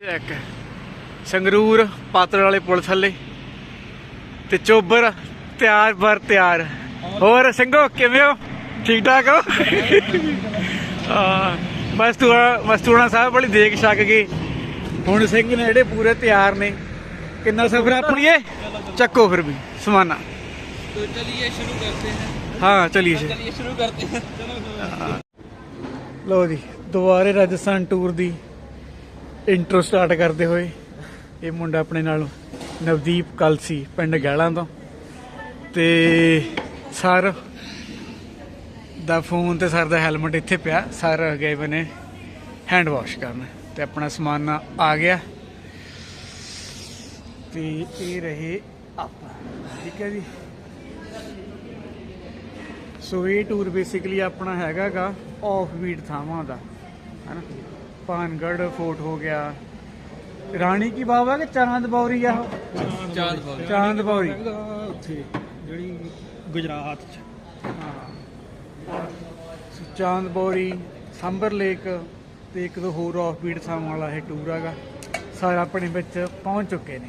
ਇੱਕ ਸੰਗਰੂਰ ਪਾਤਰ ਵਾਲੇ ਪੁਲ ਥੱਲੇ ਤੇ ਚੋਬਰ ਤਿਆਰ ਬਰ ਤਿਆਰ। ਹੋਰ ਸਿੰਘੋ ਕਿਵੇਂ ਹੋ? ਠੀਕ ਠਾਕ ਹੋ? ਮਸਤੂਰਾ ਮਸਤੂਰਾ ਸਾਹਿਬ ਵਾਲੀ ਦੇਖ ਛੱਕ ਗਏ ਹੁਣ ਸਿੰਘ ਨੇ ਜਿਹੜੇ ਪੂਰੇ ਤਿਆਰ ਨੇ। ਕਿੰਨਾ ਸਫਰ ਆਪਣੀਏ? ਚੱਕੋ ਫਿਰ ਵੀ ਸਮਾਨਾ। ਹਾਂ। ਚਲੀਏ ਚਲਿਏ ਸ਼ੁਰੂ ਕਰਦੇ ਹਾਂ। ਲੋ ਜੀ ਦੁਬਾਰੇ ਰਾਜਸਥਾਨ ਟੂਰ ਦੀ ਇੰਟਰੋ ਸਟਾਰਟ ਕਰਦੇ ਹੋਏ ਇਹ ਮੁੰਡਾ ਆਪਣੇ ਨਾਲ ਨਵਦੀਪ ਕਲਸੀ ਪਿੰਡ ਗਹਿਲਾਂ ਤੋਂ। ਤੇ ਸਰ ਦਾ ਫੋਨ ਤੇ ਸਰ ਦਾ ਹੈਲਮਟ ਇੱਥੇ ਪਿਆ। ਸਰ ਗਏ ਬਨੇ ਹੈਂਡ ਵਾਸ਼ ਕਰਨ। ਤੇ ਆਪਣਾ ਸਮਾਨ ਆ ਗਿਆ। ਤੇ ਇਹ ਰਹੇ ਆਪਾਂ। ਠੀਕ ਹੈ ਜੀ। ਸੋ ਇਹ ਟੂਰ ਬੇਸਿਕਲੀ ਆਪਣਾ ਹੈਗਾਗਾ ਆਫ ਬੀਟ ਥਾਵਾਂ ਦਾ। ਹਨਾ? ਪਾਨਗੜ ਫੋਰਟ ਹੋ ਗਿਆ। ਰਾਣੀ ਕੀ ਬਾਵਾ ਕਿ ਚਾਂਦ ਬੌਰੀ ਆ? ਚਾਂਦ ਬੌਰੀ। ਚਾਂਦ ਬੌਰੀ। ਉੱਥੇ ਜਿਹੜੀ ਗੁਜਰਾਤ ਚ। ਹਾਂ। ਚਾਂਦ ਬੌਰੀ ਸੰਬਰ ਲੇਕ ਤੇ ਇੱਕ ਦੋ ਹੋਰ ਆਫ ਬੀਟ ਸਾਮ ਵਾਲਾ ਇਹ ਟੂਰ ਹੈਗਾ। ਸਾਰਾ ਆਪਣੇ ਵਿੱਚ ਪਹੁੰਚ ਚੁੱਕੇ ਨੇ।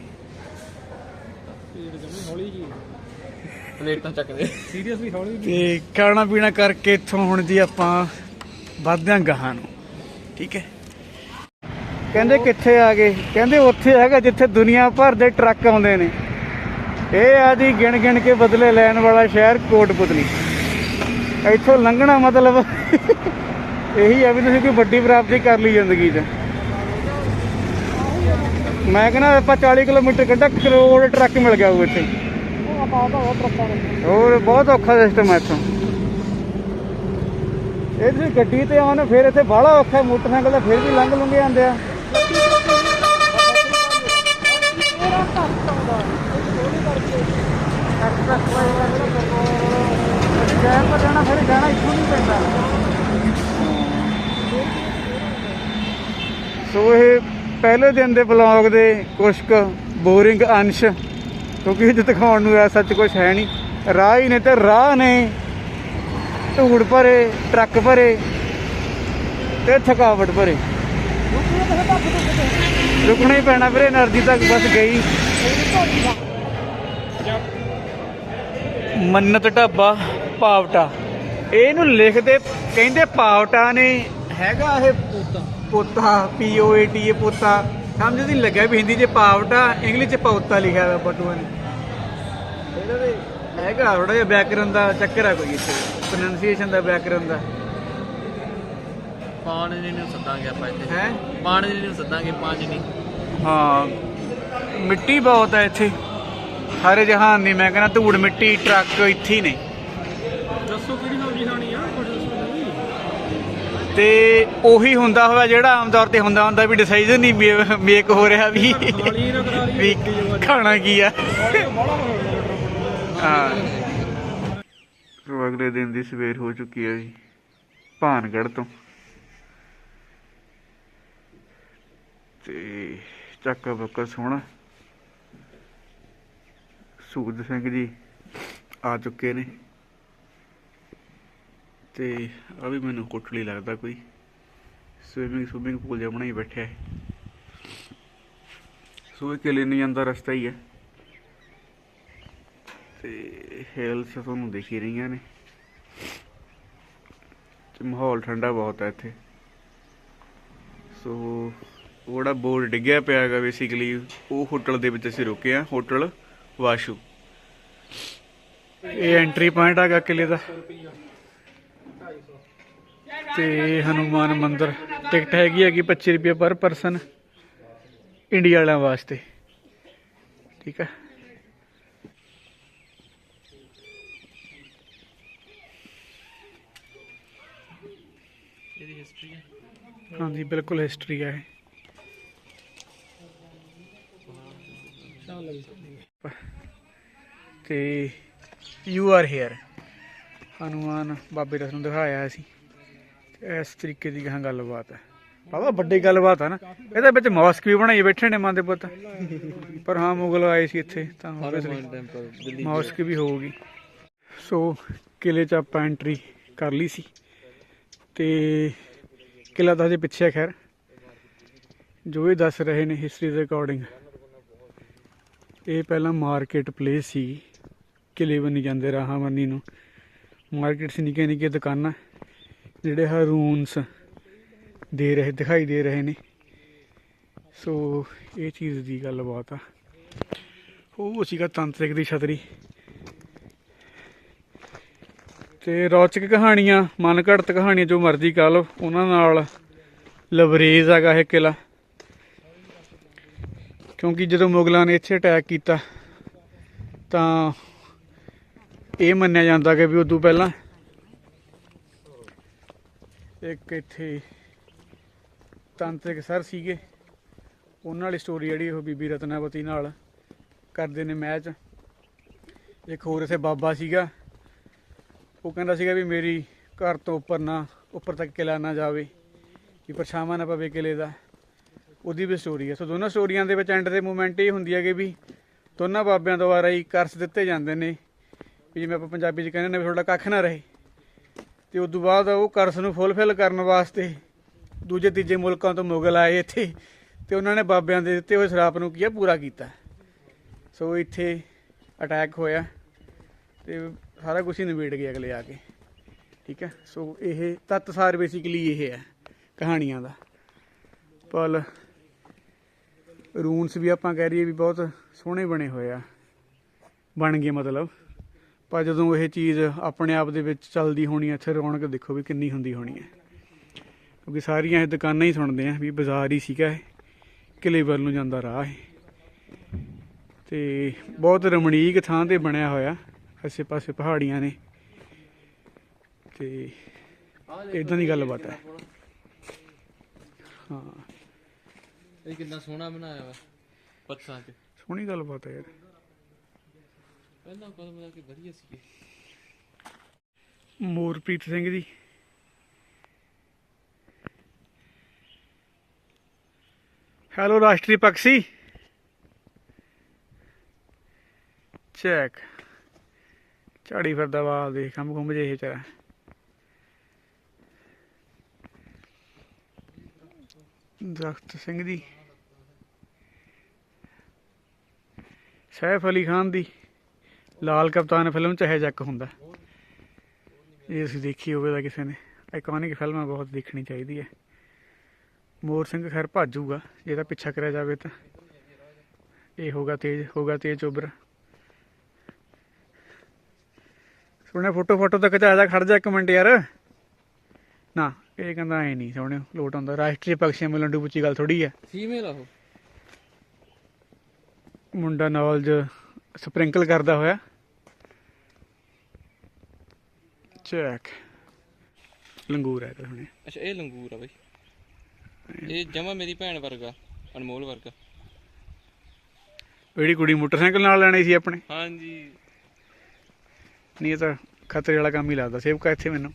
ਤੇ ਖਾਣਾ ਪੀਣਾ ਕਰਕੇ ਇੱਥੋਂ ਹੁਣ ਜੀ ਆਪਾਂ ਵੱਧਦੇ ਹਾਂ ਗਾਹਾਂ ਨੂੰ। ਠੀਕ ਹੈ? ਕਹਿੰਦੇ ਕਿੱਥੇ ਆ ਗਏ? ਕਹਿੰਦੇ ਉੱਥੇ ਹੈਗਾ ਜਿੱਥੇ ਦੁਨੀਆ ਭਰ ਦੇ ਟਰੱਕ ਆਉਂਦੇ ਨੇ। ਇਹ ਆ ਜੀ ਗਿਣ ਗਿਣ ਕੇ ਬਦਲੇ ਲੈਣ ਵਾਲਾ ਸ਼ਹਿਰ ਕੋਟਪੁਤਲੀ ਇੱਥੋਂ ਲੰਘਣਾ ਮਤਲਬ ਇਹੀ ਆ ਵੀ ਤੁਸੀਂ ਕੋਈ ਵੱਡੀ ਪ੍ਰਾਪਤੀ ਕਰ ਲਈ ਜ਼ਿੰਦਗੀ 'ਚ। ਮੈਂ ਕਹਿੰਦਾ ਆਪਾਂ 40 ਕਿਲੋਮੀਟਰ ਕੱਢਾ ਕਰੋੜ ਟਰੱਕ ਮਿਲ ਗਿਆ ਉਹ ਇੱਥੇ। ਹੋਰ ਬਹੁਤ ਔਖਾ ਸਿਸਟਮ ਹੈ ਇੱਥੋਂ। ਇਹ ਤੁਸੀਂ ਗੱਡੀ ਤੇ ਆਉਣ, ਫਿਰ ਇੱਥੇ ਬਾਹਲਾ ਔਖਾ, ਮੋਟਰਸਾਈਕਲ ਤਾਂ ਫਿਰ ਵੀ ਲੰਘ ਲੁੰਘੇ ਜਾਂਦੇ ਆ। ਸੋ ਇਹ ਪਹਿਲੇ ਦਿਨ ਦੇ ਬਲੌਗ ਦੇ ਕੁਛ ਕੁ ਬੋਰਿੰਗ ਅੰਸ਼, ਕਿਉਂਕਿ ਇਹ 'ਚ ਦਿਖਾਉਣ ਨੂੰ ਐਸਾ ਸੱਚ ਕੁਝ ਹੈ ਨਹੀਂ। ਰਾਹ ਹੀ ਨੇ ਤੇ ਰਾਹ ਨੇ। ਧੂੜ ਭਰੇ, ਟਰੱਕ ਭਰੇ ਤੇ ਥਕਾਵਟ ਭਰੇ। ਰੁਕਣਾ ਹੀ ਪੈਣਾ ਵੀਰੇ એનર્ਜੀ ਤੱਕ ਬਸ ਗਈ। ਮੰਨਤ ਢਾਬਾ ਪਾਵਟਾ। ਇਹਨੂੰ ਲਿਖਦੇ, ਕਹਿੰਦੇ ਪਾਵਟਾ ਨੇ ਹੈਗਾ ਇਹ ਪੋਤਾ। ਪੋਤਾ ਪੀ ਓ ਏ ਟੀ ਏ ਪੋਤਾ। ਸਮਝ ਨਹੀਂ ਲੱਗਿਆ ਵੀ ਹਿੰਦੀ 'ਚ ਪਾਵਟਾ ਇੰਗਲਿਸ਼ 'ਚ ਪੌਤਾ ਲਿਖਿਆ ਹੋਇਆ ਬਟੂਆ ਨੇ। ਇਹਦਾ ਤੇ ਹੈਗਾ ਥੋੜਾ ਜਿਹਾ ਬੈਕਗ੍ਰਾਉਂਡ ਦਾ ਚੱਕਰ ਆ ਕੋਈ ਇੱਥੇ। ਪ੍ਰੋਨੰਸੀਏਸ਼ਨ ਦਾ ਬੈਕਗ੍ਰਾਉਂਡ ਦਾ। ਪਾਣਨੀ ਮਿੱਟੀ ਬਹੁਤ ਹੈ ਇੱਥੇ। ਸਾਰੇ ਜਹਾਨ ਦੀ ਮੈਂ ਕਹਿੰਦਾ ਧੂੜ ਮਿੱਟੀ ਟਰੱਕ ਇੱਥੇ ਹੀ ਨੇ। ਦੱਸੋ ਕਿਹੜੀ ਸਬਜ਼ੀ ਖਾਣੀ ਆ? ਤੇ ਉਹੀ ਹੁੰਦਾ ਹੋਇਆ ਜਿਹੜਾ ਆਮ ਤੌਰ ਤੇ ਹੁੰਦਾ ਹੁੰਦਾ ਵੀ ਡਿਸੀਜਨ ਨਹੀਂ ਮੇਕ ਹੋ ਰਿਹਾ ਵੀ। ਖਾਣਾ ਕੀ ਆ। ਹਾਂ ਅਗਲੇ ਦਿਨ ਦੀ ਸਵੇਰ ਹੋ ਚੁੱਕੀ ਹੈ ਜੀ। ਭਾਨਗੜ ਤੋਂ। ਤੇ ਚੱਕਾ ਬੱਕਰ ਸੋਹਣਾ। ਸੂਰਜ ਸਿੰਘ ਜੀ ਆ ਚੁੱਕੇ ਨੇ। ਤੇ ਆ ਵੀ ਮੈਨੂੰ ਕੋਟਲੀ ਲੱਗਦਾ ਕੋਈ। ਸਵਿਮਿੰਗ ਸਵਿਮਿੰਗ ਪੂਲ ਜਿਹਾ ਬਣਾਈ ਬੈਠਿਆ ਹੈ। ਸੋ ਇਹ ਕਿਲੇ ਨਹੀਂ ਜਾਂਦਾ ਰਸਤਾ ਹੀ ਹੈ। ਤੇ ਹਿਲਸ ਤੁਹਾਨੂੰ ਦਿਖ ਹੀ ਰਹੀਆਂ ਨੇ। ਤੇ ਮਾਹੌਲ ਠੰਡਾ ਬਹੁਤ ਹੈ ਇੱਥੇ। ਸੋ ਉਹ ਜਿਹੜਾ ਬੋਰਡ ਡਿੱਗਿਆ ਪਿਆ ਹੈਗਾ ਬੇਸਿਕਲੀ ਉਹ ਹੋਟਲ ਦੇ ਵਿੱਚ ਅਸੀਂ ਰੁਕੇ ਆ ਹੋਟਲ ਵਾਸ਼ੂ। ਇਹ ਐਂਟਰੀ ਪੁਆਇੰਟ ਹੈਗਾ ਕਿਲੇ ਦਾ। ਤੇ ਹਨੂਮਾਨ ਮੰਦਿਰ। ਟਿਕਟ ਹੈਗੀ ਹੈਗੀ 25 ਰੁਪਏ ਪਰ ਪਰਸਨ ਇੰਡੀਆ ਵਾਲਿਆਂ ਵਾਸਤੇ। ਠੀਕ ਹੈ ਇਹਦੀ ਹਿਸਟਰੀ ਹੈ ਹਾਂਜੀ, ਬਿਲਕੁਲ ਹਿਸਟਰੀ ਹੈ ਤੇ ਯੂ ਆਰ ਹੇਅਰ ਹਨੂਮਾਨ ਬਾਬੇ ਦਾ ਤੁਹਾਨੂੰ ਦਿਖਾਇਆ ਸੀ। ਤੇ ਇਸ ਤਰੀਕੇ ਦੀ ਗਾਂ ਗੱਲਬਾਤ ਹੈ। ਬਾਬਾ ਵੱਡੀ ਗੱਲਬਾਤ ਹੈ ਨਾ। ਇਹਦੇ ਵਿੱਚ ਮੌਸਕ ਵੀ ਬਣਾਈ ਬੈਠੇ ਨੇ ਮਾਂ ਦੇ ਪੁੱਤ। ਪਰ ਹਾਂ ਮੁਗਲ ਆਏ ਸੀ ਇੱਥੇ ਤਾਂ ਮੌਸਕ ਵੀ ਹੋਊਗੀ। ਸੋ ਕਿਲੇ 'ਚ ਆਪਾਂ ਐਂਟਰੀ ਕਰ ਲਈ ਸੀ। ਤੇ ਕਿਲਾ ਤਾਂ ਹਜੇ ਪਿੱਛੇ ਖੈਰ। ਜੋ ਇਹ ਦੱਸ ਰਹੇ ਨੇ ਹਿਸਟਰੀ ਦੇ ਅਕੋਰਡਿੰਗ ਇਹ ਪਹਿਲਾਂ ਮਾਰਕੀਟ ਪਲੇਸ ਸੀ, ਕਿਲੇ ਬੰਨੀ ਜਾਂਦੇ ਰਾਹਾਂ ਬੰਨੀ ਨੂੰ। ਮਾਰਕੀਟ ਸੀ ਨਿੱਕੀਆਂ ਨਿੱਕੀਆਂ ਦੁਕਾਨਾਂ, ਜਿਹੜੇ ਹਰੂਨਸ ਦੇ ਰਹੇ, ਦਿਖਾਈ ਦੇ ਰਹੇ ਨੇ। ਸੋ ਇਹ ਚੀਜ਼ ਦੀ ਗੱਲਬਾਤ ਆ। ਉਹ ਸੀਗਾ ਤੰਤਰਿਕ ਦੀ ਛਤਰੀ। ਤੇ ਰੌਚਕ ਕਹਾਣੀਆਂ, ਮਨ ਘੜਤ ਕਹਾਣੀਆਂ, ਜੋ ਮਰਜ਼ੀ ਕਹ ਲਓ, ਉਹਨਾਂ ਨਾਲ ਲਵਰੇਜ਼ ਹੈਗਾ ਇਹ ਕਿਲਾ ਕਿਉਂਕਿ ਜਦੋਂ ਮੁਗਲਾਂ ਨੇ ਇੱਥੇ ਅਟੈਕ ਕੀਤਾ, ਤਾਂ ਇਹ ਮੰਨਿਆ ਜਾਂਦਾ ਕਿ ਵੀ ਉਦੋਂ ਪਹਿਲਾਂ ਇੱਕ ਇੱਥੇ ਤਾਂਤਰਿਕ ਸਰ ਸੀਗੇ। ਉਹਨਾਂ ਵਾਲੀ ਸਟੋਰੀ ਜਿਹੜੀ ਉਹ ਬੀਬੀ ਰਤਨਾਵਤੀ ਨਾਲ ਕਰਦੇ ਨੇ ਮੈਚ ਇੱਕ ਹੋਰ ਇੱਥੇ ਬਾਬਾ ਸੀਗਾ। ਉਹ ਕਹਿੰਦਾ ਸੀਗਾ ਵੀ ਮੇਰੀ ਘਰ ਤੋਂ ਉੱਪਰ ਨਾ, ਉੱਪਰ ਤੱਕ ਕਿਲਾ ਨਾ ਜਾਵੇ ਕਿ ਪਰਛਾਵਾਂ ਨਾ ਪਵੇ ਕਿਲੇ ਦਾ। ਉਹਦੀ ਵੀ ਸਟੋਰੀ ਹੈ ਸੋ ਦੋਨਾਂ ਸਟੋਰੀਆਂ ਦੇ ਵਿੱਚ ਐਂਡ ਦੇ ਮੂਮੈਂਟ ਇਹ ਹੁੰਦੀ ਹੈ ਕਿ ਵੀ ਦੋਨਾਂ ਬਾਬਿਆਂ ਦੁਆਰਾ ਹੀ ਕਰਸ ਦਿੱਤੇ ਜਾਂਦੇ ਨੇ। ਵੀ ਜਿਵੇਂ ਆਪਾਂ ਪੰਜਾਬੀ 'ਚ ਕਹਿੰਦੇ ਨੇ ਵੀ ਤੁਹਾਡਾ ਕੱਖ ਨਾ ਰਹੇ। ਤੇ ਉਸ ਤੋਂ ਬਾਅਦ ਉਹ ਕਰਸ ਨੂੰ ਫੁੱਲਫਿਲ ਕਰਨ ਵਾਸਤੇ ਦੂਜੇ ਤੀਜੇ ਮੁਲਕਾਂ ਤੋਂ ਮੁਗਲ ਆਏ ਇੱਥੇ ਤੇ ਉਹਨਾਂ ਨੇ ਬਾਬਿਆਂ ਦੇ ਦਿੱਤੇ ਹੋਏ ਸ਼ਰਾਪ ਨੂੰ ਕੀ ਆ? ਪੂਰਾ ਕੀਤਾ। ਸੋ ਇੱਥੇ ਅਟੈਕ ਹੋਇਆ ਤੇ ਸਾਰਾ ਕੁਝ ਹੀ ਨਿਬੇੜ ਗਿਆ ਅਗਲੇ ਆ ਕੇ। ਠੀਕ ਹੈ ਸੋ ਇਹ ਤੱਤਸਾਰ ਬੇਸਿਕਲੀ ਇਹ ਹੈ ਕਹਾਣੀਆਂ ਦਾ। ਪਰ ਰੂਨਸ ਵੀ ਆਪਾਂ ਕਹਿ ਰਹੀਏ ਵੀ ਬਹੁਤ ਸੋਹਣੇ ਬਣੇ ਹੋਏ ਆ। ਬਣ ਗਏ ਮਤਲਬ। ਪਰ ਜਦੋਂ ਇਹ ਚੀਜ਼ ਆਪਣੇ ਆਪ ਦੇ ਵਿੱਚ ਚੱਲਦੀ ਹੋਣੀ ਹੈ ਇੱਥੇ ਰੌਣਕ ਦੇਖੋ ਵੀ ਕਿੰਨੀ ਹੁੰਦੀ ਹੋਣੀ ਹੈ ਕਿਉਂਕਿ ਸਾਰੀਆਂ ਇਹ ਦੁਕਾਨਾਂ ਹੀ ਸੁਣਦੇ ਆ ਵੀ ਬਾਜ਼ਾਰ ਹੀ ਸੀਗਾ ਇਹ। ਕਿਲੇ ਵੱਲ ਨੂੰ ਜਾਂਦਾ ਰਾਹ ਹੈ ਤੇ ਬਹੁਤ ਰਮਣੀਕ ਥਾਂ ਤੇ ਬਣਿਆ ਹੋਇਆ ਆਸੇ ਪਾਸੇ ਪਹਾੜੀਆਂ ਨੇ। ਤੇ ਇਦਾਂ ਦੀ ਗੱਲਬਾਤ ਹੈ ਹਾਂ। ਇਹ ਕਿੰਨਾ ਸੋਹਣਾ ਬਣਾਇਆ ਵਾ ਪੱਥਰਾਂ 'ਚ। ਸੋਹਣੀ ਗੱਲਬਾਤ ਹੈ ਯਾਰ। ਪਹਿਲਾਂ ਕਦਮ ਦਾ ਕਿ ਵਧੀਆ ਸੀ ਮੋਰਪ੍ਰੀਤ ਸਿੰਘ ਜੀ। ਹੈਲੋ ਰਾਸ਼ਟਰੀ ਪਕਸ਼ੀ ਚੈੱਕ ਝਾੜੀ ਫਿਰਦਾ ਵਾ ਦੇ ਕੰਮ ਘੁੰਮ ਜੇ ਇਹ ਚਾਰਾ ਦਰਖਤ ਸਿੰਘ ਜੀ। ਸੈਫ ਅਲੀ ਖਾਨ ਦੀ ਲਾਲ ਕਪਤਾਨ ਫਿਲਮ ਚ ਹੈ ਜੱਕ ਹੁੰਦਾ। ਇਹ ਅਸੀਂ ਦੇਖੀ ਹੋਵੇ ਤਾਂ ਕਿਸੇ ਨੇ। ਆਈਕੋਨਿਕ ਫਿਲਮਾਂ ਬਹੁਤ ਦੇਖਣੀ ਚਾਹੀਦੀ ਹੈ। ਮੋਰ ਸਿੰਘ ਖੈਰ ਭਾਜੂਗਾ। ਜੇ ਇਹਦਾ ਪਿੱਛਾ ਕਰਿਆ ਜਾਵੇ ਤਾਂ। ਇਹ ਹੋਗਾ ਤੇਜ ਹੋਗਾ ਤੇਜ ਚੋਬਰ ਸੁਣਿਆ ਫੋਟੋ ਫੋਟੋ ਤੱਕ ਜਾ ਜਾ, ਖੜ ਜਾ ਇੱਕ ਮਿੰਟ ਯਾਰ। ਨਾ, ਇਹ ਕਹਿੰਦਾ ਐ ਨਹੀਂ ਸੋਹਣਿਓ ਲੋਟ ਆਉਂਦਾ। ਰਾਸ਼ਟਰੀ ਪਕਸ਼ੀਆਂ ਮਿਲਣ ਦੀ ਪੁੱਛੀ ਗੱਲ ਥੋੜੀ ਹੈ। ਫੀਮੇਲ ਆ ਉਹ। ਮੁੰਡਾ ਨੌਲੇਜ ਸਪ੍ਰਿੰਕਲ ਕਰਦਾ ਹੋਇਆ। ਚੈੱਕ। ਲੰਗੂਰ ਹੈ ਤਾਂ ਹੁਣੇ। ਅੱਛਾ ਇਹ ਲੰਗੂਰ ਆ ਬਈ। ਇਹ ਜਮਾ ਮੇਰੀ ਭੈਣ ਵਰਗਾ ਅਨਮੋਲ ਵਰਗਾ। ਜਿਹੜੀ ਕੁੜੀ ਮੋਟਰਸਾਈਕਲ ਨਾਲ ਲੈਣੀ ਸੀ ਆਪਣੇ। ਹਾਂਜੀ। ਨਹੀਂ ਇਹ ਤਾਂ ਖਤਰੇ ਵਾਲਾ ਕੰਮ ਹੀ ਲੱਗਦਾ। ਸੇਵਕਾ ਇੱਥੇ ਮੈਨੂੰ।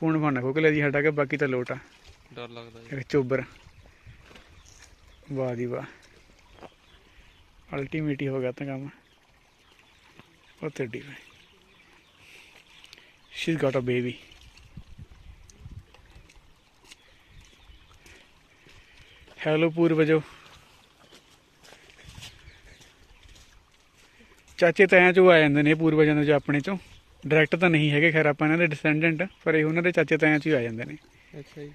ਫੋਨ ਫਾਨ ਖੋਕ ਲਿਆ ਜੀ ਸਾਡਾ ਕਿ ਬਾਕੀ ਤਾਂ ਲੋਟ ਆ। ਡਰ ਲੱਗਦਾ ਜੀ। ਚੋਬਰ। ਵਾਹ ਦੀ ਵਾਹ। ਅਲਟੀਮੇਟ ਹੀ ਹੋ ਗਿਆ ਤਾਂ ਕੰਮ। ਉਹ ਤੇਡੀ ਵੇ she's got a baby hello ਪੂਰਵਜੋ ਚਾਚੇ ਤਾਇਆਂ ਚੋਂ ਆ ਜਾਂਦੇ ਨੇ ਪੂਰਵਜਾਂ ਦੇ ਚੋਂ ਆਪਣੇ ਚੋਂ। ਡਾਇਰੈਕਟ ਤਾਂ ਨਹੀਂ ਹੈਗੇ ਖੈਰ ਆਪਾਂ ਇਹਨਾਂ ਦੇ ਡਿਸੈਂਡੈਂਟ ਪਰ ਇਹ ਉਹਨਾਂ ਦੇ ਚਾਚੇ ਤਾਇਆਂ ਚੋਂ ਆ ਜਾਂਦੇ ਨੇ। ਅੱਛਾ ਜੀ।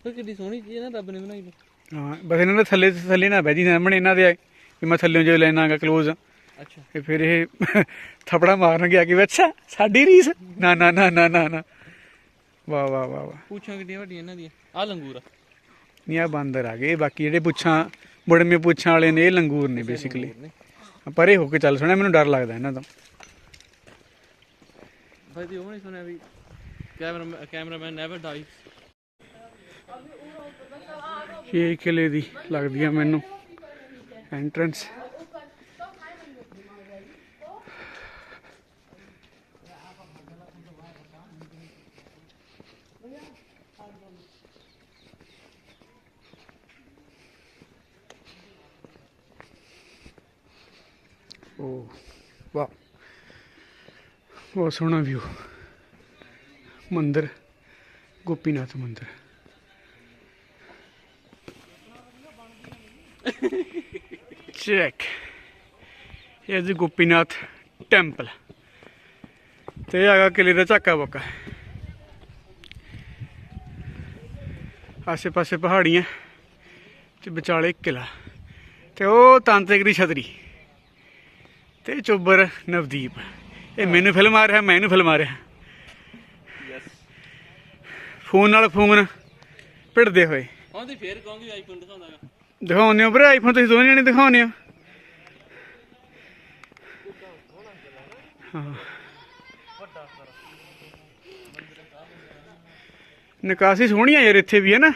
ਪਰ ਕਿੱਡੀ ਸੋਹਣੀ ਚੀਜ਼ ਹੈ ਨਾ ਰੱਬ ਨੇ ਬਣਾਈ ਹਾਂ ਬਸ ਇਹਨਾਂ ਦੇ ਥੱਲੇ ਥੱਲੇ ਨਾ ਬਹਿ ਜੀ ਸਾਹਮਣੇ ਇਹਨਾਂ ਦੇ ਵੀ ਮੈਂ ਥੱਲੇ ਜੋ ਲੈਣਾਗਾ ক্লোਜ਼ ਅੱਛਾ। ਤੇ ਫਿਰ ਇਹ ਥਪੜਾ ਮਾਰਨ ਗਿਆ ਕਿ ਅੱਛਾ ਸਾਡੀ ਰੀਸ। ਨਾ ਨਾ ਨਾ ਨਾ ਨਾ ਨਾ। ਵਾਹ ਵਾਹ ਵਾਹ ਵਾਹ। ਪੂਛਾਂ ਕਿੱਡੀਆਂ ਵੱਡੀਆਂ ਇਹਨਾਂ ਦੀਆਂ? ਆ ਲੰਗੂਰ ਆ। ਨਹੀਂ ਆ ਬਾਂਦਰ ਆ ਗਏ। ਬਾਕੀ ਜਿਹੜੇ ਪੁੱਛਾਂ ਬੜਮੇ ਪੁੱਛਾਂ ਵਾਲੇ ਨੇ ਇਹ ਲੰਗੂਰ ਨੇ ਬੇਸਿਕਲੀ। ਪਰੇ ਹੋ ਕੇ ਚੱਲ ਸੁਣਿਆ ਮੈਨੂੰ ਡਰ ਲੱਗਦਾ ਇਹਨਾਂ ਤੋਂ। ਬਾਈ ਦੀ ਉਹ ਨਹੀਂ ਸੁਣਿਆ ਵੀ ਕੈਮਰਾ ਕੈਮਰਾਮੈਨ ਨੈਵਰ ਡਾਈ ਇਹ ਕਿਲੇ ਦੀ ਲੱਗਦੀ ਆ ਮੈਨੂੰ। ਐਂਟਰੈਂਸ ਓ ਵਾਹ ਬਹੁਤ ਸੋਹਣਾ ਵਿਊ ਮੰਦਿਰ ਗੋਪੀਨਾਥ ਮੰਦਿਰ ਚੈੱਕ ਇਹ ਜੀ ਗੋਪੀਨਾਥ ਟੈਂਪਲ। ਤੇ ਇਹ ਹੈਗਾ ਕਿਲੇ ਦਾ ਝਾਕਾ ਬੱਕਾ। ਆਸੇ ਪਾਸੇ ਪਹਾੜੀਆਂ ਤੇ ਵਿਚਾਲੇ ਕਿਲਾ। ਤੇ ਉਹ ਤਾਂਤਰਿਕ ਦੀ ਛਤਰੀ। ਤੇ ਚੋਬਰ ਨਵਦੀਪ। ਇਹ ਮੈਨੂੰ ਫਿਲਮ ਆ ਰਿਹਾ ਮੈਂ ਇਹਨੂੰ ਫਿਲਮ ਆ ਰਿਹਾ। ਫੋਨ ਨਾਲ ਫੋਨ ਭਿੜਦੇ ਹੋਏ। ਹਾਂ ਤੇ ਫੇਰ ਕਹੋਗੇ ਆਈਫੋਨ ਦਿਖਾਉਂਦਾ ਗਾ। ਦਿਖਾਉਂਦੇ ਹੋ ਵੀਰੇ ਆਈਫੋਨ ਤੁਸੀਂ ਦੋਵੇਂ ਜਣੇ ਦਿਖਾਉਂਦੇ ਹੋ? ਹਾਂ। ਨਿਕਾਸੀ ਸੋਹਣੀ ਆ ਯਾਰ, ਇੱਥੇ ਵੀ ਹੈ ਨਾ।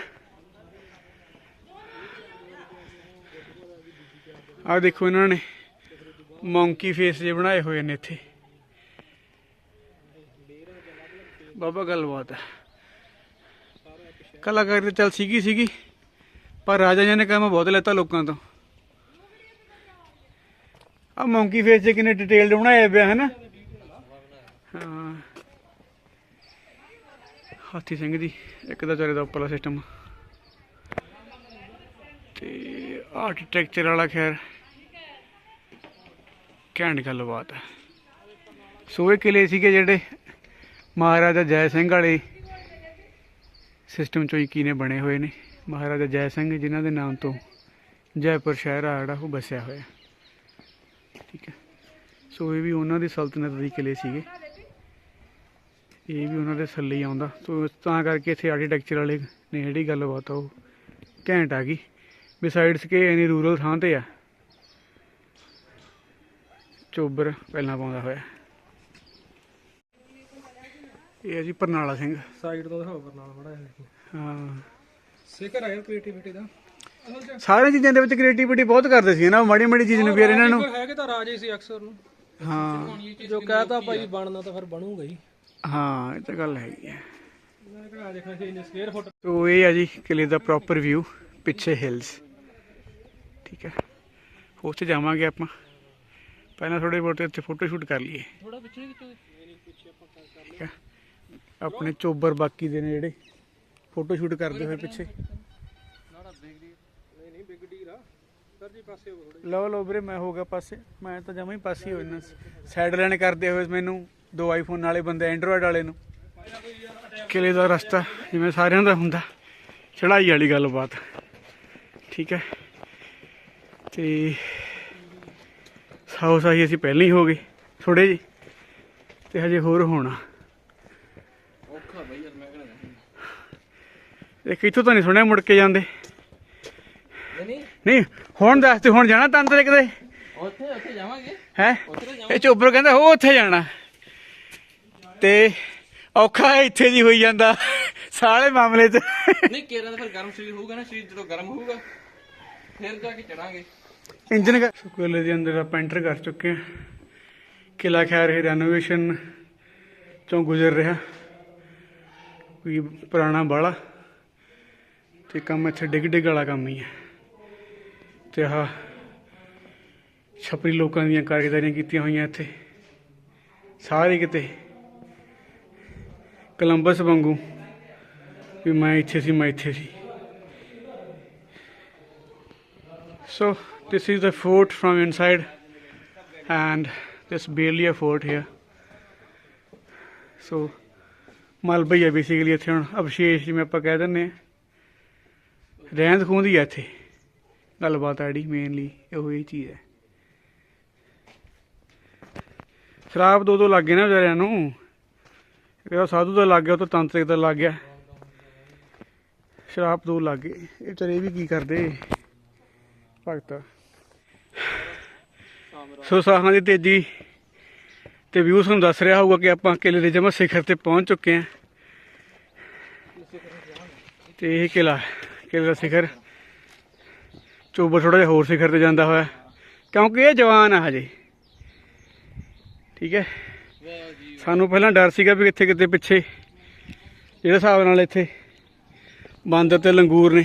ਆ ਦੇਖੋ ਇਹਨਾਂ ਨੇ ਮੌਂਕੀ ਫੇਸ ਜੇ ਬਣਾਏ ਹੋਏ ਨੇ ਇੱਥੇ। ਬਾਬਾ ਗੱਲਬਾਤ ਹੈ ਕਲਾਕਾਰੀ ਤਾਂ ਚੱਲ ਸੀਗੀ ਸੀਗੀ। ਪਰ ਰਾਜਾ ਜੀ ਨੇ ਕੰਮ ਬਹੁਤ ਲੈਤਾ ਲੋਕਾਂ ਤੋਂ। ਆ ਮੌਂਕੀ ਫੇਸ 'ਚ ਕਿੰਨੇ ਡਿਟੇਲਡ ਬਣਾਏ ਪਿਆ ਹੈ ਨਾ ਹਾਂ। ਹਾਥੀ ਸਿੰਘ ਦੀ, ਇੱਕ ਦਾ ਚਾਰੇ ਦਾ ਉੱਪਰਲਾ ਸਿਸਟਮ ਤੇ ਆਰਕੀਟੈਕਚਰ ਵਾਲਾ ਖੈਰ। ਘੈਂਟ ਗੱਲਬਾਤ ਹੈ ਸੋ ਇਹ ਕਿਲੇ ਸੀਗੇ ਜਿਹੜੇ ਮਹਾਰਾਜਾ ਜੈ ਸਿੰਘ ਵਾਲੇ ਸਿਸਟਮ ਚੋਂ ਹੀ ਕੀ ਨੇ ਬਣੇ ਹੋਏ ਨੇ। ਮਹਾਰਾਜਾ ਜੈ ਸਿੰਘ ਜਿਨ੍ਹਾਂ ਦੇ ਨਾਮ ਤੋਂ ਜੈਪੁਰ ਸ਼ਹਿਰ ਆ ਜਿਹੜਾ ਉਹ ਵਸਿਆ ਹੋਇਆ। ਠੀਕ ਹੈ। ਸੋ ਇਹ ਵੀ ਉਹਨਾਂ ਦੀ ਸਲਤਨਤ ਦੇ ਕਿਲੇ ਸੀਗੇ। ਇਹ ਵੀ ਉਹਨਾਂ ਦੇ ਥੱਲੇ ਹੀ ਆਉਂਦਾ। ਸੋ ਤਾਂ ਕਰਕੇ ਇੱਥੇ ਆਰਕੀਟੈਕਚਰ ਵਾਲੇ ਨੇ ਜਿਹੜੀ ਗੱਲਬਾਤ ਉਹ ਘੈਂਟ ਆ ਗਈ। ਬਿਸਾਈਡਸ ਕਿ ਐਨੀ ਰੂਰਲ ਥਾਂ ਤੇ ਆ ਚੋਬਰ ਪਹਿਲਾਂ ਪਾਉਂਦਾ ਹੋਇਆ। ਇਹ ਹੈ ਜੀ ਪਰਨਾਲਾ ਸਿੰਘ। ਸਾਈਡ ਤੋਂ ਦਿਖਾਓ ਪਰ ਨਾਲ ਬੜਾ ਦੇਖੋ। ਹਾਂ। ਸਿਕਰ ਹੈ ਕ੍ਰੀਏਟੀਵਿਟੀ ਦਾ। ਸਾਰੀਆਂ ਚੀਜ਼ਾਂ ਦੇ ਵਿੱਚ ਕ੍ਰੀਏਟੀਵਿਟੀ ਬਹੁਤ ਕਰਦੇ ਸੀ ਨਾ ਮਾੜੀ ਮਾੜੀ ਚੀਜ਼ ਨੂੰ ਵੀ ਯਾਰ ਇਹਨਾਂ ਨੂੰ ਹੈਗੇ ਤਾਂ ਰਾਜੇ ਸੀ ਅਕਸਰ ਨੂੰ। ਹਾਂ। ਜੋ ਕਹਤਾ ਭਾਈ ਬਣਨਾ ਤਾਂ ਫਿਰ ਬਣੂਗਾ ਹੀ। ਹਾਂ ਇਹ ਤਾਂ ਗੱਲ ਹੈਗੀ ਹੈ ਦੇਖਣਾ ਸੀ ਇੰਨੇ ਸਕੁਅਰ ਫੁੱਟ ਸੋ ਇਹ ਆ ਜੀ ਕਿਲੇ ਦਾ ਪ੍ਰੋਪਰ ਵਿਊ ਪਿੱਛੇ ਹਿਲਸ ਠੀਕ ਹੈ ਉਸ 'ਚ ਜਾਵਾਂਗੇ ਆਪਾਂ। ਪਹਿਲਾਂ ਥੋੜੇ ਬਹੁਤੇ ਇੱਥੇ ਫੋਟੋ ਸ਼ੂਟ ਕਰ ਲਈਏ। ਥੋੜਾ ਪਿੱਛੇ ਹੈ ਆਪਣੇ ਚੋਬਰ ਬਾਕੀ ਦੇ ਨੇ ਜਿਹੜੇ। ਫੋਟੋ ਸ਼ੂਟ ਕਰਦੇ ਹੋਏ ਪਿੱਛੇ। ਨਹੀਂ ਨਹੀਂ ਬਿਗ ਡੀਲ ਆ। ਸਰ ਜੀ ਪਾਸੇ ਹੋ ਥੋੜੇ ਲਓ ਲਓ ਵੀਰੇ ਮੈਂ ਹੋ ਗਿਆ ਪਾਸੇ। ਮੈਂ ਤਾਂ ਜਮਾਂ ਹੀ ਪਾਸੇ ਹੋ ਜਾਣਾ ਸਾਈਡ ਲੈਣ ਕਰਦੇ ਹੋਏ ਮੈਨੂੰ ਦੋ ਆਈਫੋਨ ਵਾਲੇ ਬੰਦੇ ਐਂਡਰੋਇਡ ਵਾਲੇ ਨੂੰ। ਕਿਲੇ ਦਾ ਰਸਤਾ ਜਿਵੇਂ ਸਾਰਿਆਂ ਦਾ ਹੁੰਦਾ। ਚੜਾਈ ਵਾਲੀ ਗੱਲਬਾਤ। ਠੀਕ ਹੈ। ਤੇ ਸਾਉ ਸਾਈ ਅਸੀਂ ਪਹਿਲਾਂ ਹੀ ਹੋ ਗਏ ਥੋੜੇ ਜੀ ਤੇ ਹਜੇ ਹੋਰ ਹੋਣਾ ਔਖਾ ਬਈ ਯਾਰ ਮੈਂ ਕਹਿੰਦਾ ਇੱਕ ਇੱਥੋਂ ਤਾਂ ਨਹੀਂ ਸੁਣਿਆ ਮੁੜ ਕੇ ਜਾਂਦੇ। ਨਹੀਂ ਹੁਣ ਦੱਸ ਤੇ ਹੁਣ ਜਾਣਾ ਤੰਤਰਿਕ ਦੇ ਉੱਥੇ ਉੱਥੇ ਜਾਵਾਂਗੇ। ਹੈ? ਇਹ ਚੋਬਰ ਕਹਿੰਦਾ ਉਹ ਉੱਥੇ ਜਾਣਾ। ਤੇ ਔਖਾ ਇੱਥੇ ਦੀ ਹੋਈ ਜਾਂਦਾ ਸਾਲੇ ਮਾਮਲੇ 'ਚ। ਨਹੀਂ ਕੇਰਾ ਤਾਂ ਫਿਰ ਗਰਮ ਸਰੀਰ ਹੋਊਗਾ ਨਾ ਸਰੀਰ ਜਦੋਂ ਗਰਮ ਹੋਊਗਾ ਫਿਰ ਜਾ ਕੇ ਚੜਾਂਗੇ। ਇੰਜਨ ਕਰ ਸਕੂਲ ਦੇ ਅੰਦਰ ਆਪਾਂ ਐਂਟਰ ਕਰ ਚੁੱਕੇ ਹਾਂ। ਕਿਲਾ ਖੈਰ ਇਹ ਰੈਨੋਵੇਸ਼ਨ ਚੋਂ ਗੁਜ਼ਰ ਰਿਹਾ। ਕੋਈ ਪੁਰਾਣਾ ਬਾਲਾ। ਤੇ ਕੰਮ ਇੱਥੇ ਡਿੱਗ ਡਿੱਗ ਵਾਲਾ ਕੰਮ ਹੀ ਹੈ। ਤੇ ਆਹ ਛਪਰੀ ਲੋਕਾਂ ਦੀਆਂ ਕਾਰਗੁਜ਼ਾਰੀਆਂ ਕੀਤੀਆਂ ਹੋਈਆਂ ਇੱਥੇ। ਸਾਰੇ ਕਿਤੇ ਕਲੰਬਸ ਵਾਂਗੂ ਵੀ ਮੈਂ ਇੱਥੇ ਸੀ, ਮੈਂ ਇੱਥੇ ਸੀ। So, this is the fort from inside and there's barely a fort here. So ਮਲਬਾ ਹੀ ਹੈ ਬੇਸਿਕਲੀ ਇੱਥੇ ਹੁਣ ਅਵਸ਼ੇਸ਼ ਜਿਵੇਂ ਆਪਾਂ ਕਹਿ ਦਿੰਦੇ ਆ ਰਹਿੰਦ ਖੂੰਹਦ ਹੀ ਆ ਇੱਥੇ। ਗੱਲਬਾਤ ਆ ਜਿਹੜੀ ਮੇਨਲੀ ਇਹੋ ਹੀ ਚੀਜ਼ ਹੈ। ਸ਼ਰਾਬ ਦੋ ਦੋ ਲੱਗ ਗਏ ਨਾ ਵਿਚਾਰਿਆਂ ਨੂੰ। ਇਹ ਸਾਧੂ ਦਾ ਲੱਗ ਗਿਆ, ਉਹ ਤਾਂ ਤੰਤਰਿਕ ਦਾ ਲੱਗ ਗਿਆ। ਸ਼ਰਾਬ ਦੋ ਲੱਗ ਗਏ। ਇਹ ਵਿਚਾਰੇ ਇਹ ਵੀ ਕੀ ਕਰਦੇ? ਭਗਤ। ਸੋ ਸਾਹਾਂ ਦੀ ਤੇਜ਼ੀ ਤੇ ਵਿਊ ਤੁਹਾਨੂੰ ਦੱਸ ਰਿਹਾ ਹੋਊਗਾ ਕਿ ਆਪਾਂ ਕਿਲੇ ਦੇ ਜਮਾ ਸਿਖਰ ਤੇ ਪਹੁੰਚ ਚੁੱਕੇ ਹਾਂ। ਤੇ ਇਹ ਕਿਲਾ ਕਿਲੇ ਦਾ ਸਿਖਰ। ਚੋਬਰ ਥੋੜਾ ਜਿਹਾ ਹੋਰ ਸਿਖਰ ਤੇ ਜਾਂਦਾ ਹੋਇਆ। ਕਿਉਂਕਿ ਇਹ ਜਵਾਨ ਆ ਹਜੇ। ਠੀਕ ਹੈ। ਸਾਨੂੰ ਪਹਿਲਾਂ ਡਰ ਸੀਗਾ ਵੀ ਕਿੱਥੇ ਕਿਤੇ ਪਿੱਛੇ। ਜਿਹੜੇ ਹਿਸਾਬ ਨਾਲ ਇੱਥੇ ਬਾਂਦਰ ਤੇ ਲੰਗੂਰ ਨੇ।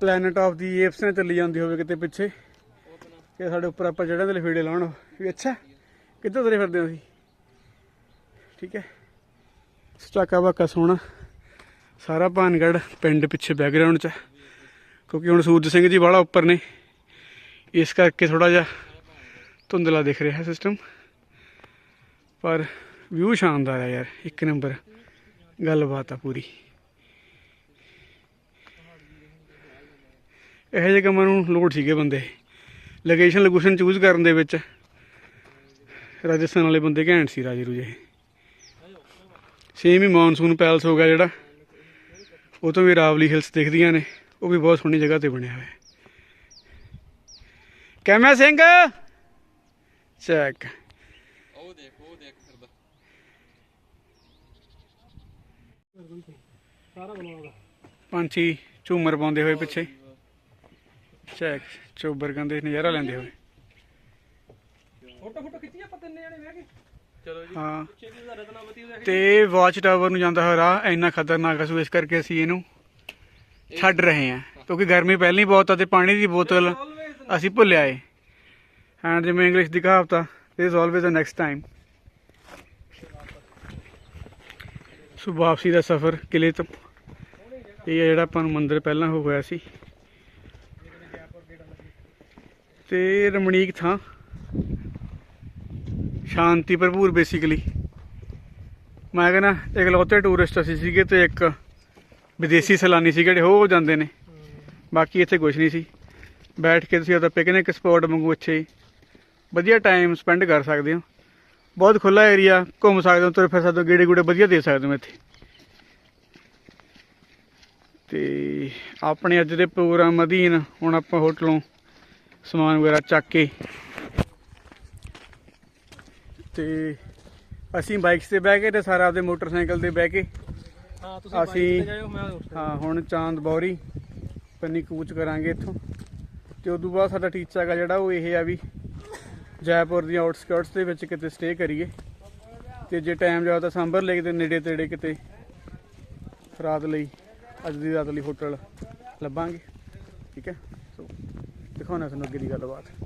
ਪਲੈਨਟ ਆਫ ਦੀ ਏਪਸ ਨੇ ਚੱਲੀ ਜਾਂਦੀ ਹੋਵੇ ਕਿਤੇ ਪਿੱਛੇ। ਕਿ ਸਾਡੇ ਉੱਪਰ ਆਪਾਂ ਚੜ੍ਹਨ ਦੇ ਲਫੇੜੇ ਲਾਉਣ। ਵੀ ਅੱਛਾ, ਕਿੱਧਰ ਤੁਰੇ ਫਿਰਦੇ ਹੋ ਤੁਸੀਂ? ਠੀਕ ਹੈ। ਸਟਾਕਾ ਬਾਕਾ ਸੋਹਣਾ। ਸਾਰਾ ਭਾਨਗੜ ਪਿੰਡ ਪਿੱਛੇ ਬੈਕਗ੍ਰਾਉਂਡ 'ਚ ਹੈ। ਕਿਉਂਕਿ ਹੁਣ ਸੂਰਜ ਸਿੰਘ ਜੀ ਵਾਲਾ ਉੱਪਰ ਨੇ। ਇਸ ਕਰਕੇ ਥੋੜਾ ਜਿਹਾ ਧੁੰਦਲਾ ਦਿਖ ਰਿਹਾ ਸਿਸਟਮ ਪਰ ਵਿਊ ਸ਼ਾਨਦਾਰ ਹੈ ਯਾਰ, ਇੱਕ ਨੰਬਰ ਗੱਲਬਾਤ ਆ ਪੂਰੀ। ਇਹੋ ਜਿਹੇ ਕੰਮਾਂ ਨੂੰ ਲੋੜ ਸੀਗੇ ਬੰਦੇ। ਲੋਕੇਸ਼ਨ ਲੋਕੇਸ਼ਨ ਚੂਜ਼ ਕਰਨ ਦੇ ਵਿੱਚ ਰਾਜਸਥਾਨ ਵਾਲੇ ਬੰਦੇ ਘੈਂਟ ਸੀ ਰਾਜੇ ਰੂਜੇ। ਸੇਮ ਹੀ ਮੌਨਸੂਨ ਪੈਲਸ ਹੋ ਗਿਆ ਜਿਹੜਾ। ਉਹ ਤੋਂ ਵੀ ਰਾਵਲੀ ਹਿਲਸ ਦਿਖਦੀਆਂ ਨੇ। ਉਹ ਵੀ ਬਹੁਤ ਸੋਹਣੀ ਜਗ੍ਹਾ ਤੇ ਬਣਿਆ ਹੋਇਆ ਹੈ। ਕੈਮਰਾ ਸਿੰਘ ਚੈੱਕ ਉਹ ਦੇਖ ਉਹ ਦੇਖ ਫਿਰਦਾ। ਸਾਰਾ ਬਣਾਉਂਦਾ ਪੰਛੀ ਝੂਮਰ ਪਾਉਂਦੇ ਹੋਏ ਪਿੱਛੇ। ਚੈੱਕ ਚੋਬਰ ਕਹਿੰਦੇ ਨਜ਼ਾਰਾ ਲੈਂਦੇ ਹੋਏ। ਫੋਟੋ ਫੋਟੋ ਖਿੱਚੀ ਆਪਾਂ ਤਿੰਨੇ ਜਣੇ ਬਹਿ ਕੇ। ਚਲੋ ਜੀ ਹਾਂ। ਤੇ ਵਾਚ ਟਾਵਰ ਨੂੰ ਜਾਂਦਾ ਹੋਇਆ ਰਾਹ ਇੰਨਾ ਖਤਰਨਾਕ ਆ ਸੋ ਇਸ ਕਰਕੇ ਅਸੀਂ ਇਹਨੂੰ ਛੱਡ ਰਹੇ ਹਾਂ। ਕਿਉਂਕਿ ਗਰਮੀ ਪਹਿਲਾਂ ਹੀ ਬਹੁਤ ਆ ਤੇ ਪਾਣੀ ਦੀ ਬੋਤਲ ਆਲਵੇਜ਼ ਅਸੀਂ ਭੁੱਲਿਆ ਏ। ਹਾਂ ਜਿਵੇਂ ਇੰਗਲਿਸ਼ ਦੀ ਕਹਾਵਤ ਆ is always a next time. ਸੋ ਵਾਪਸੀ ਦਾ ਸਫ਼ਰ ਕਿਲੇ ਤੋਂ। ਇਹ ਜਿਹੜਾ ਆਪਾਂ ਨੂੰ ਮੰਦਿਰ ਪਹਿਲਾਂ ਹੋ ਹੋਇਆ ਸੀ। ਤੇ ਰਮਣੀਕ ਥਾਂ ਸ਼ਾਂਤੀ ਭਰਪੂਰ ਬੇਸਿਕਲੀ ਮੈਂ ਕਹਿੰਦਾ ਇਕਲੌਤੇ ਟੂਰਿਸਟ ਅਸੀਂ ਸੀਗੇ ਤੇ ਇੱਕ ਵਿਦੇਸ਼ੀ ਸੈਲਾਨੀ ਸੀ ਜਿਹੜੇ ਹੋ ਜਾਂਦੇ ਨੇ। ਬਾਕੀ ਇੱਥੇ ਕੁਝ ਨਹੀਂ ਸੀ। ਬੈਠ ਕੇ ਤੁਸੀਂ ਆਪਦਾ ਪਿਕਨਿਕ ਸਪੌਟ ਵਾਂਗੂ ਅੱਛੇ ਵਧੀਆ ਟਾਈਮ ਸਪੈਂਡ ਕਰ ਸਕਦੇ ਹੋ। ਬਹੁਤ ਖੁੱਲਾ ਏਰੀਆ ਘੁੰਮ ਸਕਦੇ ਹੋ, ਤੁਰ ਫਿਰ ਸਕਦੇ ਹੋ ਗੇੜੇ ਗੂੜੇ ਵਧੀਆ ਦੇ ਸਕਦੇ ਹੋ ਇੱਥੇ। ਤੇ ਆਪਣੇ ਅੱਜ ਦੇ ਪ੍ਰੋਗਰਾਮ ਅਧੀਨ ਹੁਣ ਆਪਾਂ ਹੋਟਲੋਂ ਸਮਾਨ ਵਗੈਰਾ ਚੱਕ ਕੇ ਤੇ ਅਸੀਂ ਬਾਈਕਸ ਤੇ ਬਹਿ ਕੇ ਤੇ ਸਾਰਾ ਆਪਦੇ ਮੋਟਰਸਾਈਕਲ ਤੇ ਬਹਿ ਕੇ ਹਾਂ ਤੁਸੀਂ ਬਾਈਕ ਅਸੀਂ- ਤੇ ਜਾਇਓ ਮੈਂ ਉਸ ਤੇ ਹਾਂ ਹੁਣ ਚਾਂਦ ਬੌਰੀ ਪੰਨੀ ਕੂਚ ਕਰਾਂਗੇ ਇੱਥੋਂ। ਤੇ ਉਦੋਂ ਬਾਅਦ ਸਾਡਾ ਟੀਚਾ ਹੈਗਾ ਜਿਹੜਾ ਉਹ ਇਹ ਆ ਵੀ ਜੈਪੁਰ ਦੀਆਂ ਆਊਟਸਕਰਟਸ ਦੇ ਵਿੱਚ ਕਿਤੇ ਸਟੇ ਕਰੀਏ। ਤੇ ਜੇ ਟਾਈਮ ਜਾਓ ਤਾਂ ਸਾਂਭਰ ਲੇਕ ਦੇ ਨੇੜੇ ਤੇੜੇ ਕਿਤੇ ਰਾਤ ਲਈ ਅੱਜ ਦੀ ਰਾਤ ਲਈ ਹੋਟਲ ਲੱਭਾਂਗੇ। ਠੀਕ ਹੈ? ਸੋ ਦਿਖਾਉਣਾ ਤੁਹਾਨੂੰ ਅੱਗੇ ਦੀ ਗੱਲਬਾਤ।